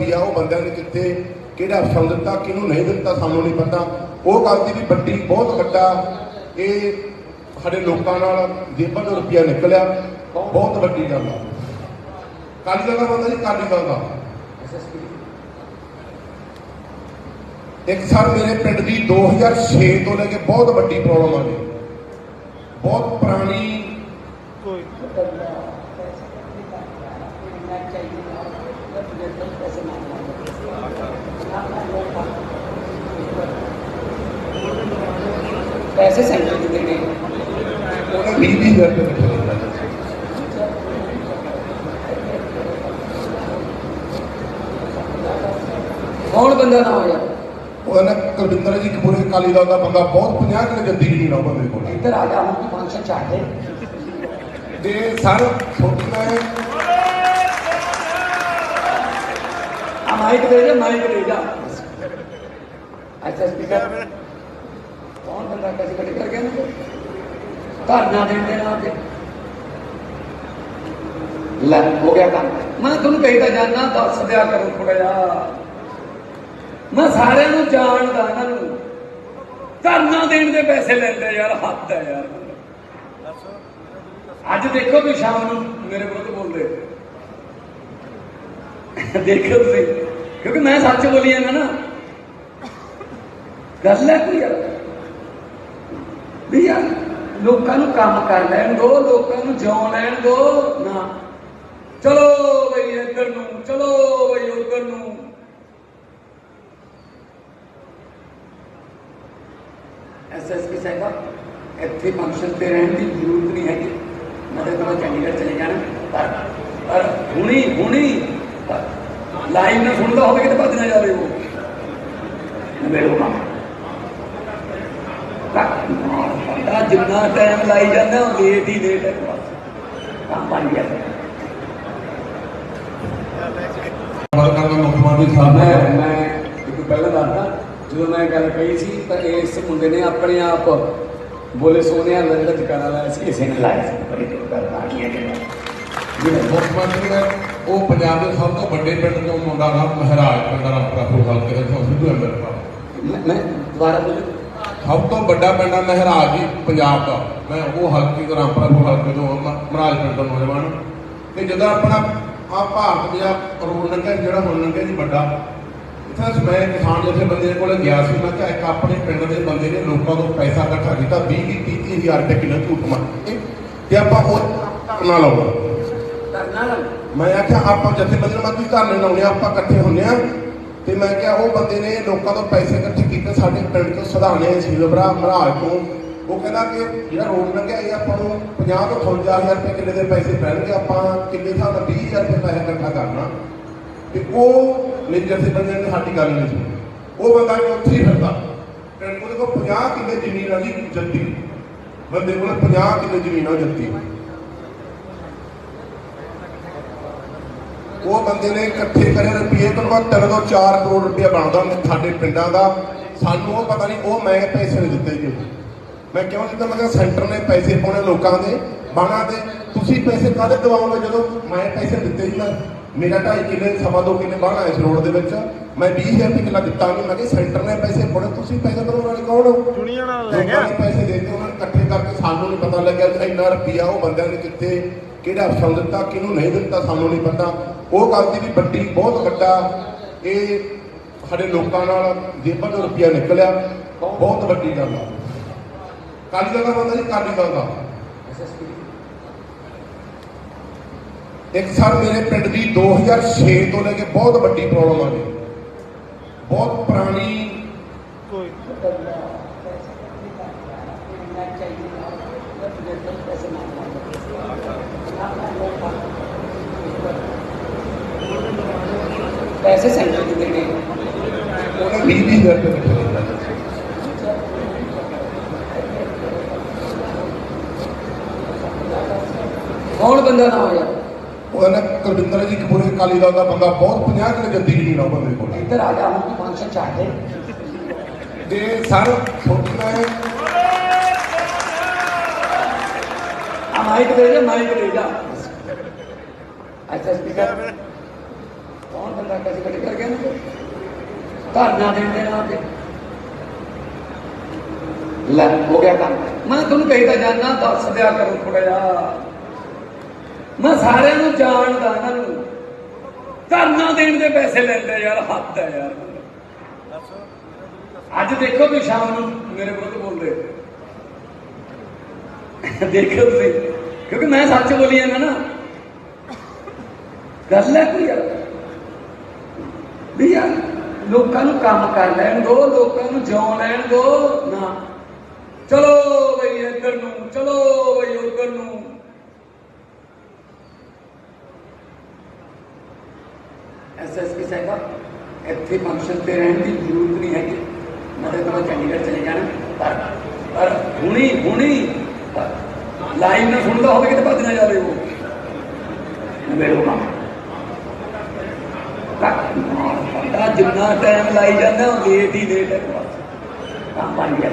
ਪਿਆ ਉਹ ਬੰਦਿਆਂ ਨੇ ਕਿੱਥੇ, ਕਿਹੜਾ ਅਫਸਰ ਦਿੱਤਾ, ਕਿਹਨੂੰ ਨਹੀਂ ਦਿੱਤਾ, ਸਾਨੂੰ ਨਹੀਂ ਪਤਾ। ਉਹ ਗੱਲ ਦੀ ਵੀ ਵੱਡੀ, ਬਹੁਤ ਵੱਡਾ ਇਹ ਸਾਡੇ ਲੋਕਾਂ ਨਾਲ ਜੇਬਾਂ ਤੋਂ ਰੁਪਿਆ ਨਿਕਲਿਆ। ਬਹੁਤ ਵੱਡੀ ਗੱਲ ਆ। ਕਾਲੀ ਦਲ ਦਾ ਬੰਦਾ ਜੀ ਕਾਲੀ ਦਲ ਦਾ। ਇੱਕ ਸਰ ਮੇਰੇ ਪਿੰਡ ਦੀ 2006 ਤੋਂ ਲੈ ਕੇ ਬਹੁਤ ਵੱਡੀ ਪ੍ਰੋਬਲਮ ਆ ਗਈ ਬਹੁਤ ਪੁਰਾਣੀ ਪੈਸੇ ਸੈਂਟਰ ਦੇ ਦੇਣੇ ਉਹਨੇ 20 20 ਹਜ਼ਾਰ ਰੁਪਏ ਦਿੱਤੇ ਕੌਣ ਬੰਦਾ ਨਾ ਹੋਇਆ ਉਹਨੇ ਕੁਲਵਿੰਦਰ ਜੀ ਕਪੂਰੇ ਕਾਲੀ ਦਲ ਦਾ ਬੰਦਾ ਬਹੁਤ 50 ਕਿਲੋ ਜੱਦੀ ਜ਼ਮੀਨ ਆ ਉਹ ਬੰਦੇ ਕੋਲ ਇੱਧਰ ਆ ਜਾ ਹੁਣ ਤੂੰ ਫੰਕਸ਼ਨ ਚਾਹਦੇ ਤੇ ਸਰ ਸੋਚਣਾ ਹੈ ਆ ਮਾਈਕ ਦੇ ਜਾ ਮਾਈਕ ਦੇ ਜਾ? ਅੱਛਾ ਸਪੀਕਰ ਕੌਣ ਬੰਦਾ ਕੈਸੇ ਕੱਟ ਕਰ ਗਿਆ ਨਾ ਧਰਨਾ ਦੇਣ ਲੈ, ਹੋ ਗਿਆ ਕੰਮ। ਮੈਂ ਤੁਹਾਨੂੰ ਕਹੀਦਾ ਜਾਨਾ ਦੱਸ ਦਿਆ ਕਰੋ ਥੋੜਾ ਜਿਹਾ। ਮੈਂ ਸਾਰਿਆਂ ਨੂੰ ਜਾਣਦਾ ਇਹਨਾਂ ਨੂੰ। ਧਰਨਾ ਦੇਣ ਦੇ ਪੈਸੇ ਲੈਂਦੇ ਯਾਰ, ਹੱਦ ਹੈ ਯਾਰ। ਅੱਜ ਦੇਖੋ ਵੀ ਸ਼ਾਮ ਨੂੰ ਮੇਰੇ ਵਿਰੁੱਧ ਬੋਲਦੇ। ਦੇਖੋ ਤੁਸੀਂ। ਕਿਉਂਕਿ ਮੈਂ ਸੱਚ ਬੋਲੀ ਜਾਂਦਾ ਨਾ। ਗੱਲ ਹੈ ਕੋਈ ਵੀ ਯਾਰ ਲੋਕਾਂ ਨੂੰ ਕੰਮ ਕਰ ਲੈਣ ਦੋ, ਲੋਕਾਂ ਨੂੰ ਜਿਉਣ ਲੈਣ ਦੋ। ਨਾ। ਚਲੋ ਬਈ ਇੱਧਰ ਨੂੰ, ਚਲੋ ਬਈ ਉੱਧਰ ਨੂੰ। ਐਸਐਸਪੀ ਸਾਹਿਬ ਇੱਥੇ ਫੰਕਸ਼ਨ ਤੇ ਰਹਿਣ ਦੀ ਜ਼ਰੂਰਤ ਨਹੀਂ ਹੈਗੀ। ਮੈਂ ਤਾਂ ਚੰਡੀਗੜ੍ਹ ਚਲੇ ਜਾਣਾ। ਪਰ ਪਰ ਹੁਣੀ ਹੁਣੀ ਲਾਈਵ ਨਾ ਸੁਣਦਾ ਹੋਵੇ ਕਿਤੇ ਭੱਜ ਨਾ ਜਾਵੇ ਉਹ। ਮੇਰੇ ਕੋਲ ਬੰਦਾ ਜਿੰਨਾ ਟਾਈਮ ਲਾਈ ਜਾਂਦਾ ਉਹ ਲੇਟ ਹੀ ਲੇਟ ਹੈ। ਕੰਮ ਬਣ ਗਿਆ। ਕਰਨਾ ਮੁੱਖ ਮੰਤਰੀ ਸਾਹਿਬ ਮੈਂ ਨੇ ਮੈਂ ਇੱਕ ਪਹਿਲਾਂ ਦੱਸਦਾ। ਜਦੋਂ ਮੈਂ ਗੱਲ ਕਹੀ ਸੀ ਤਾਂ ਇਸ ਮੁੰਡੇ ਨੇ ਆਪਣੇ ਆਪ ਬੋਲੇ ਸੋਨਿਆ ਲੰਡਾ ਜਕਾਰਾ ਲਾਇਆ ਸੀ ਕਿਸੇ ਨੇ ਲਾਇਆ ਸੀ। ਬੜੀ ਆ ਗਈ ਹੈ। ਜਿਹੜੇ ਮੁੱਖ ਮੰਤਰੀ ਨੇ ਉਹ ਪੰਜਾਬ ਦੇ ਸਭ ਤੋਂ ਵੱਡੇ ਪਿੰਡ ਤੋਂ ਮੁੰਡਾ ਨਾਮ ਮਹਾਰਾਜ ਪਿੰਡ ਦਾ ਰਾਮਪੁਰਾ ਹਲਕੇ ਦਾ ਤੋਂ ਸਿੱਧੂ ਐਮਐਲ ਮੈਂ ਮੈਂ ਦੁਬਾਰਾ ਬੋਲ। ਸਭ ਤੋਂ ਵੱਡਾ ਪਿੰਡ ਆ ਮਹਾਰਾਜ ਜੀ ਪੰਜਾਬ ਦਾ। ਮੈਂ ਉਹ ਹਲਕੇ ਤੋਂ ਰਾਮਪੁਰਾ ਹਲਕੇ ਤੋਂ ਮਹਾਰਾਜ ਪਿੰਡ ਦਾ ਨੌਜਵਾਨ ਤੇ ਜਦੋਂ ਆਪਣਾ ਆ ਭਾਰਤ ਦੇ ਰੋਡ ਲੰਘਿਆ ਜਿਹੜਾ ਹੁਣ ਲੰਘਿਆ ਜੀ ਵੱਡਾ ਇੱਥੇ ਮੈਂ ਕਿਸਾਨ ਜਿਹੇ ਬੰਦੇ ਕੋਲ ਗਿਆ ਸੀ ਮੈਂ ਕਿਹਾ ਇੱਕ ਆਪਣੇ ਪਿੰਡ ਦੇ ਬੰਦੇ ਨੇ ਲੋਕਾਂ ਤੋਂ ਪੈਸਾ ਇਕੱਠਾ ਕੀਤਾ 20 20 30 ਹਜ਼ਾਰ ਰੁਪਏ ਕਿਲੋ ਝੂਠ ਮਾਰ ਕੇ। ਤੇ ਆਪਾਂ ਉਹ ਕਰਨਾ ਲਾਉਣਾ। ਮੈਂ ਆਖਿਆ, ਆਪਾਂ ਜਿੱਥੇ ਧਰਨੇ ਲਾਉਣੇ, ਆਪਾਂ ਇਕੱਠੇ ਹੁੰਨੇ ਆ ਤੇ ਮੈਂ ਕਿਹਾ, ਉਹ ਬੰਦੇ ਨੇ ਲੋਕਾਂ ਤੋਂ ਪੈਸੇ ਇਕੱਠੇ ਕੀਤੇ, ਸਾਡੇ ਪਿੰਡ ਤੋਂ ਸਧਾਰਨੇ ਸਿਲਵਰਾ ਮਹਾਰਾਜ ਤੋਂ। ਉਹ ਕਹਿੰਦਾ ਕਿ ਜਿਹੜਾ ਰੋਡ ਲੰਘਿਆ ਇਹ ਆਪਾਂ ਨੂੰ 50 ਤੋਂ 55000 ਰੁਪਏ ਕਿੱਲੇ ਦੇ ਪੈਸੇ ਪੈਣਗੇ, ਆਪਾਂ ਕਿੱਲੇ ਹਿਸਾਬ ਨਾਲ 20000 ਰੁਪਏ ਪੈਸਾ ਇਕੱਠਾ ਕਰਨਾ। ਤੇ ਉਹ ਮੇਰੇ ਜਿੱਥੇ ਬੰਦੇ ਨੇ ਸਾਡੀ ਗੱਲ ਨਹੀਂ ਸੁਣੀ। ਉਹ ਬੰਦਾ ਉੱਥੇ ਹੀ ਫਿਰਦਾ। ਪਿੰਡ ਕੋਲ ਕੋਲ 50 ਕਿੱਲੇ ਜ਼ਮੀਨ ਵਾਲੀ ਜੱਤੀ ਬੰਦੇ ਕੋਲ 50 ਕਿੱਲੇ ਜ਼ਮੀਨ ਆ ਜੱਤੀ ਉਹ ਬੰਦੇ ਨੇ ਇਕੱਠੇ ਕਰੇ ਰੁਪਏ ਤੋਂ ਬਾਅਦ 3 ਤੋਂ 4 ਕਰੋੜ ਰੁਪਏ ਬਣਦਾ ਸਾਡੇ ਪਿੰਡਾਂ ਦਾ। ਸਾਨੂੰ ਉਹ ਪਤਾ ਨਹੀਂ ਉਹ ਮੈਂ ਪੈਸੇ ਨਹੀਂ ਦਿੱਤੇ ਜੀ। ਮੈਂ ਕਿਉਂ ਦਿੱਤਾ? ਮੈਂ ਕਿਹਾ ਸੈਂਟਰ ਨੇ ਪੈਸੇ ਪਾਉਣੇ ਲੋਕਾਂ ਦੇ ਬਾਣਾ ਦੇ। ਤੁਸੀਂ ਪੈਸੇ ਕਾਹਦੇ ਦਵਾਓਗੇ ਜਦੋਂ ਮੈਂ ਪੈਸੇ ਦਿੱਤੇ ਹੀ ਨਾ? ਮੇਰਾ 2.5 ਕਿੱਲੇ ਸਵਾ ਦੋ ਕਿੱਲੇ ਬਾਣਾ ਇਸ ਰੋਡ ਦੇ ਵਿੱਚ। ਮੈਂ 20000 ਰੁਪਏ ਕਿੱਲਾ ਦਿੱਤਾ ਨਹੀਂ। ਮੈਂ ਕਿਹਾ ਸੈਂਟਰ ਨੇ ਪੈਸੇ ਪਾਉਣੇ ਤੁਸੀਂ ਪੈਸੇ ਦਵਾਉਣ ਵਾਲੇ ਕੌਣ ਹੋ? ਦੁਨੀਆ ਨਾਲ ਲੈ ਗਿਆ। ਪੈਸੇ ਦਿੱਤੇ ਉਹਨਾਂ ਨੇ ਇਕੱਠੇ ਕਰਕੇ ਸਾਨੂੰ ਨਹੀਂ ਪਤਾ ਲੱਗਿਆ ਕਿ ਇੰਨਾ ਰੁਪਿਆ ਉਹ ਬੰਦਿਆਂ ਨੇ ਕਿੱਥੇ ਕਿਹੜਾ ਅਫਸਰ ਦਿੱਤਾ, ਕਿਹਨੂੰ ਨਹੀਂ ਦਿੱਤਾ ਸਾਨੂੰ ਨਹੀਂ ਪਤਾ। ਉਹ ਗੱਲ ਦੀ ਵੀ ਵੱਡੀ, ਬਹੁਤ ਵੱਡਾ ਇਹ ਸਾਡੇ ਲੋਕਾਂ ਨਾਲ ਜੇਬਾਂ ਤੋਂ ਰੁਪਿਆ ਨਿਕਲਿਆ। ਬਹੁਤ ਵੱਡੀ ਗੱਲ ਆ। ਕਾਲੀ ਦਲ ਦਾ ਬੰਦਾ ਜੀ ਕਾਲੀ ਦਲ ਦਾ। ਇੱਕ ਸਰ ਮੇਰੇ ਪਿੰਡ ਦੀ 2006 ਤੋਂ ਲੈ ਕੇ ਬਹੁਤ ਵੱਡੀ ਪ੍ਰੋਬਲਮ ਆ ਗਈ ਬਹੁਤ ਪੁਰਾਣੀ ਕੋਈ ਪੈਸੇ ਸੈਂਟਰ ਦੇ ਦੇਣੇ ਉਹਨੇ 20 20 ਹਜ਼ਾਰ ਰੁਪਏ ਦਿੱਤੇ ਕੌਣ ਬੰਦਾ ਨਾ ਹੋਇਆ? ਉਹਨੇ ਕੁਲਵਿੰਦਰ ਜੀ ਕਪੂਰੇ ਕਾਲੀ ਦਾ ਬੰਦਾ ਬਹੁਤ 50 ਕਿਲੋ ਜੱਦੀ ਆ ਉਹ ਬੰਦੇ ਕੋਲ। ਇੱਧਰ ਆ ਜਾ ਹੁਣ ਤੂੰ ਫੰਕਸ਼ਨ ਚਾਹਦੇ ਤੇ ਸਰ ਸੋਚਣਾ ਹੈ ਆ ਮਾਈਕ ਦੇ ਜਾ ਮਾਈਕ ਦੇ ਜਾ। ਅੱਛਾ ਸਪੀਕਰ ਕੌਣ ਬੰਦਾ ਕਦੇ ਕਦੇ ਕਰ ਗਿਆ ਧਰਨਾ ਦੇਣ ਦੇ ਨਾਂ ਤੇ। ਲੈ, ਹੋ ਗਿਆ ਕੰਮ। ਮੈਂ ਤੁਹਾਨੂੰ ਕਹੀ ਤਾਂ ਜਾਣਾ ਦੱਸ ਦਿਆ ਕਰੋ ਥੋੜਾ ਜਿਹਾ। ਮੈਂ ਸਾਰਿਆਂ ਨੂੰ ਜਾਣਦਾ ਇਹਨਾਂ ਨੂੰ। ਧਰਨਾ ਦੇਣ ਦੇ ਪੈਸੇ ਲੈਂਦੇ ਯਾਰ, ਹੱਦ ਹੈ ਯਾਰ। ਅੱਜ ਦੇਖੋ ਤੁਸੀਂ ਸ਼ਾਮ ਨੂੰ ਮੇਰੇ ਵਿਰੁੱਧ ਬੋਲਦੇ। ਦੇਖੋ ਤੁਸੀਂ, ਕਿਉਂਕਿ ਮੈਂ ਸੱਚ ਬੋਲੀ ਜਾਂਦਾ ਨਾ। ਗੱਲ ਹੈ ਕੋਈ ਯਾਰ? ਵੀ ਲੋਕਾਂ ਨੂੰ ਕੰਮ ਕਰ ਲੈਣ ਦੋ ਲੋਕਾਂ ਨੂੰ ਜਿਉਣ ਲੈਣ ਦੋ। ਨਾ। ਚਲੋ ਬਈ ਇੱਧਰ ਨੂੰ ਚਲੋ ਬਈ ਉੱਧਰ ਨੂੰ। ਐਸਐਸਪੀ ਸਾਹਿਬ ਇੱਥੇ ਫੰਕਸ਼ਨ ਤੇ ਰਹਿਣ ਦੀ ਜ਼ਰੂਰਤ ਨਹੀਂ ਹੈਗੀ। ਮੈਂ ਤਾਂ ਚੰਡੀਗੜ੍ਹ ਚਲੇ ਜਾਣਾ। ਪਰ ਪਰ ਹੁਣੀ ਹੁਣੀ ਲਾਈਵ ਨਾ ਸੁਣਦਾ ਹੋਵੇ ਕਿਤੇ ਭੱਜ ਨਾ ਜਾਵੇ ਉਹ। ਮੇਰੇ ਕੰਮ। ਕੱਟ ਜਿੰਨਾ ਟਾਈਮ ਲਾਈ ਜਾਂਦਾ ਉਹ ਲੇਟ ਹੀ ਲੇਟ ਹੈ। ਕੰਮ ਬਣ ਗਿਆ।